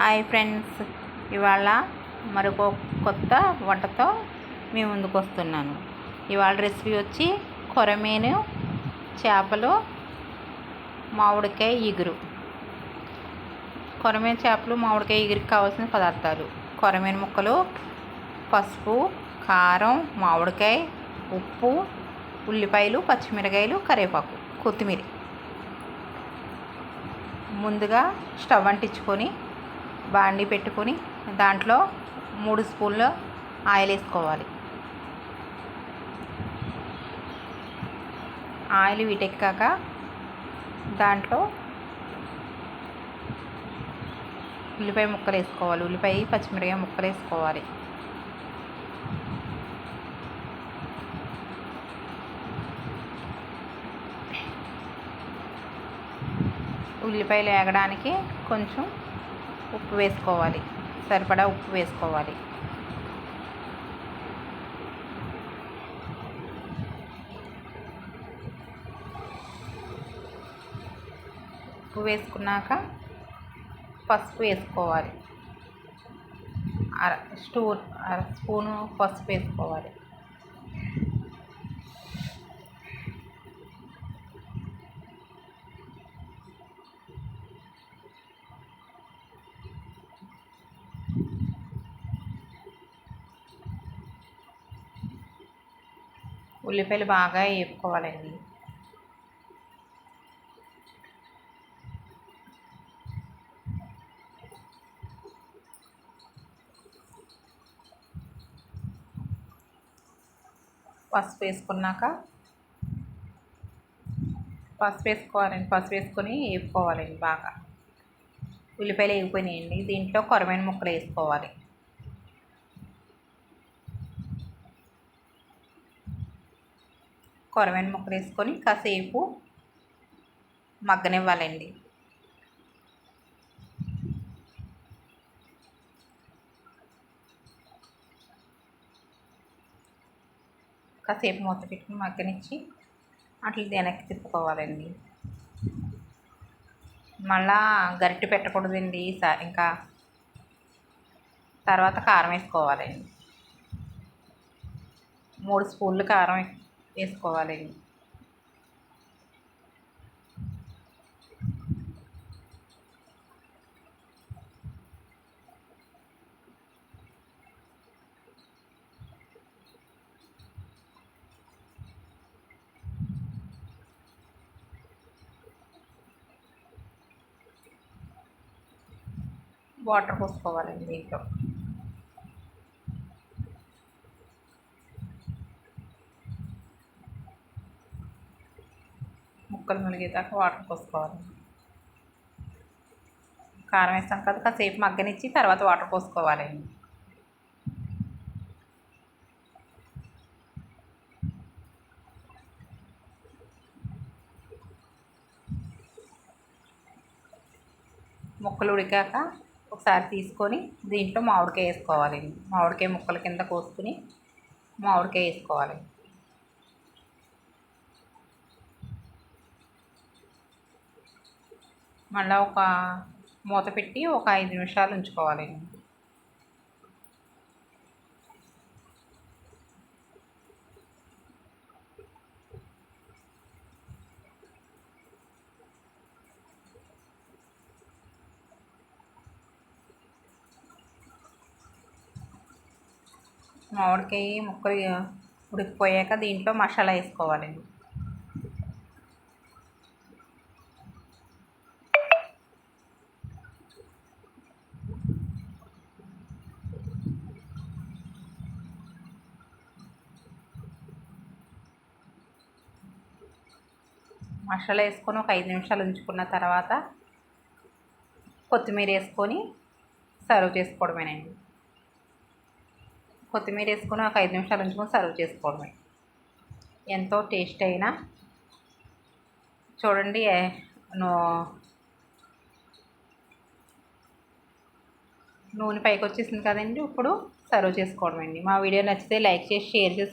Hi friends. ఇవాళ మరొక కొత్త వంటతో మీ ముందుకు వస్తున్నాను. ఇవాళ రెసిపీ వచ్చి కొరమేను చేపలు మామిడికాయ ఇగురు. కొరమేను చేపలు మామిడికాయ ఇగురికి కావాల్సిన పదార్థాలు. కొరమేను ముక్కలు పసుపు కారం మామిడికాయ ఉప్పు ఉల్లిపాయలు పచ్చిమిరకాయలు కరివేపాకు కొత్తిమీర. ముందుగా స్టవ్ అంటించుకొని బాండి పెట్టుకొని దాంట్లో మూడు స్పూన్లు ఆయిల్ వేసుకోవాలి. ఆయిల్ వీటెక్కాక దాంట్లో ఉల్లిపాయ ముక్కలు వేసుకోవాలి. ఉల్లిపాయ పచ్చిమిరపకాయ ముక్కలు వేసుకోవాలి. ఉల్లిపాయలు వేగడానికి కొంచెం ఉప్పు వేసుకోవాలి. సరిపడా ఉప్పు వేసుకోవాలి. ఉప్పు వేసుకున్నాక పసుపు వేసుకోవాలి. అర స్టూ అర స్పూను పసుపు వేసుకోవాలి. ఉల్లిపాయలు బాగా వేపుకోవాలండి. పసుపు వేసుకున్నాక పసుపు వేసుకోవాలండి. పసుపు వేసుకొని వేపుకోవాలండి బాగా. ఉల్లిపాయలు వేగిపోయినాయండి. దీంట్లో కొరమైన ముక్కలు వేసుకోవాలి. కొరమైన ముక్కలు వేసుకొని కాసేపు మగ్గనివ్వాలండి. కాసేపు మూత పెట్టుకుని మగ్గనిచ్చి అట్లా వెనక్కి తిప్పుకోవాలండి. మళ్ళా గరిటె పెట్టకూడదండి ఇంకా తర్వాత కారం వేసుకోవాలండి. మూడు స్పూన్లు కారం వేసుకోవాలండి వాటర్ పోసుకోవాలండి దీంట్లో ముక్కలు మునిగేదాకా వాటర్ పోసుకోవాలి. కారం వేస్తాం కదా కాసేపు మగ్గనిచ్చి తర్వాత వాటర్ పోసుకోవాలి. ముక్కలు ఉడికాక ఒకసారి తీసుకొని దీంట్లో మామిడికాయ వేసుకోవాలి. మామిడికాయ ముక్కల కింద కోసుకుని మామిడికాయ వేసుకోవాలి. మళ్ళీ ఒక మూత పెట్టి ఒక ఐదు నిమిషాలు ఉంచుకోవాలండి మామిడికాయ ముక్కలు ఉడికిపోయాక దీంట్లో మసాలా వేసుకోవాలండి మసాలా వేసుకొని ఒక ఐదు నిమిషాలు ఉంచుకున్న తర్వాత కొత్తిమీర వేసుకొని సర్వ్ చేసుకోవడమేనండి. కొత్తిమీర వేసుకొని ఒక ఐదు నిమిషాలు ఉంచుకొని సర్వ్ చేసుకోవడమే. ఎంతో టేస్ట్ అయినా చూడండి నూనె పైకి వచ్చేసింది కదండి ఇప్పుడు సర్వ్ చేసుకోవడం అండి మా వీడియో నచ్చితే లైక్ చేసి షేర్ చేసి